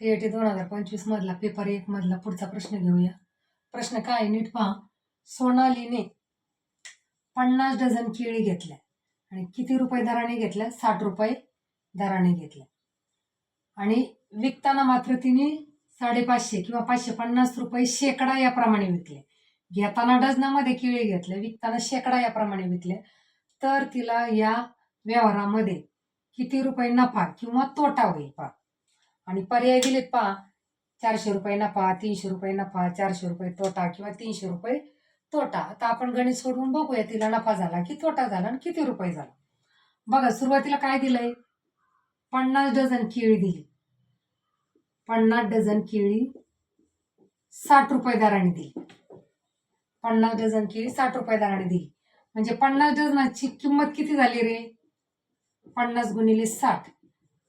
T दोन हजार पंचवीस मधला पेपर एक मधला पुढचा प्रश्न घेऊया. प्रश्न काय? नीट पहा. सोनालीने पन्नास डझन केळी घेतल्या आणि किती रुपये दराने घेतल्या? साठ रुपये दराने घेतल्या. आणि विकताना मात्र तिने साडेपाचशे किंवा पाचशे पन्नास रुपये शेकडा याप्रमाणे विकले घेताना डझनामध्ये केळी घेतल्या विकताना शेकडा याप्रमाणे विकल्या. तर तिला या व्यवहारामध्ये किती रुपये नफा किंवा तोटा होईल पा आणि पर्याय दिलेत पहा. चारशे रुपये नफा तीनशे रुपये नफा चारशे रुपये तोटा किंवा तीनशे रुपये तोटा. आता आपण गणित सोडवून बघूया तिला नफा झाला की तोटा झाला आणि किती रुपये झाला. बघा सुरुवातीला काय दिलंय? पन्नास डझन केळी दिली. पन्नास डझन केळी साठ रुपये दराने दिली. पन्नास डझन केळी साठ रुपये दराने दिली. म्हणजे पन्नास डझनाची किंमत किती झाली रे? पन्नास गुणिले साठ.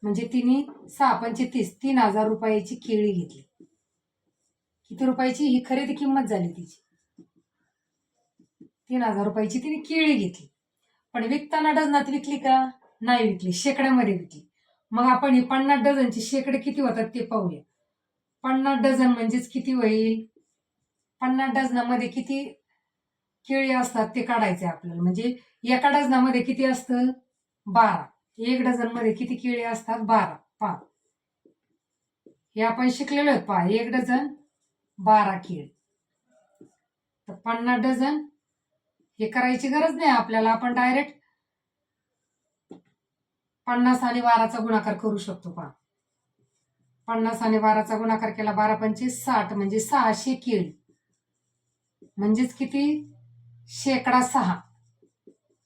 म्हणजे तिने सहा पंचे तीस तीन हजार रुपयाची केळी घेतली. किती रुपयाची? ही खरेदी किंमत झाली तिची. तीन हजार रुपयाची तिने केळी घेतली. पण विकताना डझनात विकली का? नाही विकली शेकड्यामध्ये विकली. मग आपण ही पन्नास डझनचे शेकडे किती होतात ते पाहूया. पन्नास डझन म्हणजेच किती होईल? पन्नास डझनामध्ये किती केळी असतात ते काढायचे आपल्याला. म्हणजे एका डझनामध्ये किती असतं? बारा. एक डझनमध्ये किती केळी असतात? बारा. पा हे आपण शिकलेलो आहे पा एक डझन बारा केळी. तर पन्नास डझन हे करायची गरज नाही आपल्याला. आपण डायरेक्ट पन्नास आणि बाराचा गुणाकार करू शकतो. पा पन्नास आणि बाराचा गुणाकार केला बारा पंचवीस साठ म्हणजे सहाशे केळी. म्हणजेच किती? शेकडा सहा.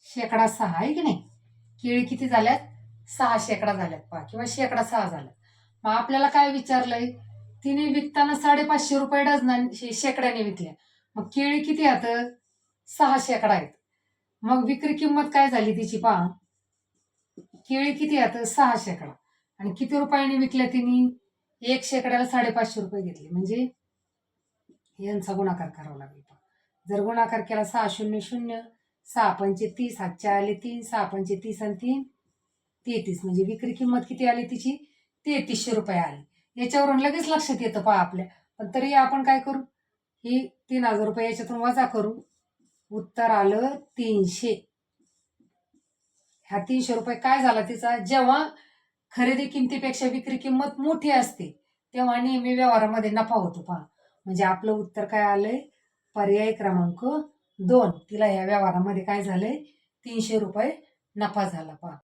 शेकडा सहा आहे की नाही? केळी किती झाल्यात? सहा शेकडा झाल्यात पहा किंवा शेकडा सहा झाल्यात. मग आपल्याला काय विचारलंय? तिने विकताना साडेपाचशे रुपये डझना शेकड्याने विकल्या मग केळी किती आत सहा शेकडा आहेत. मग विक्री किंमत काय झाली तिची पहा? केळी किती आत सहा शेकडा आणि किती रुपयाने विकल्या तिने? एक शेकड्याला साडेपाचशे रुपये घेतले. म्हणजे यांचा गुणाकार करावा लागेल जर गुणाकार केला सहा शून्य शून्य सहा पंचे तीस हातचे आले तीन सहा पंचे तीस आणि तीन तेहतीस. म्हणजे विक्री किंमत किती आली तिची? तेहतीसशे रुपये आली. याच्यावरून लगेच लक्षात येतं पहा आपल्या. पण तरी आपण काय करू? ही तीन हजार रुपये याच्यातून वजा करू. उत्तर आलं तीनशे. ह्या तीनशे रुपये काय झाला तिचा? जेव्हा खरेदी किमतीपेक्षा विक्री किंमत मोठी असते तेव्हा नेहमी व्यवहारामध्ये नफा होतो पहा. म्हणजे आपलं उत्तर काय आलंय? पर्याय क्रमांक दोन. तिला या व्यवहारामध्ये काय झालंय? तीनशे रुपये नफा झाला. पहा.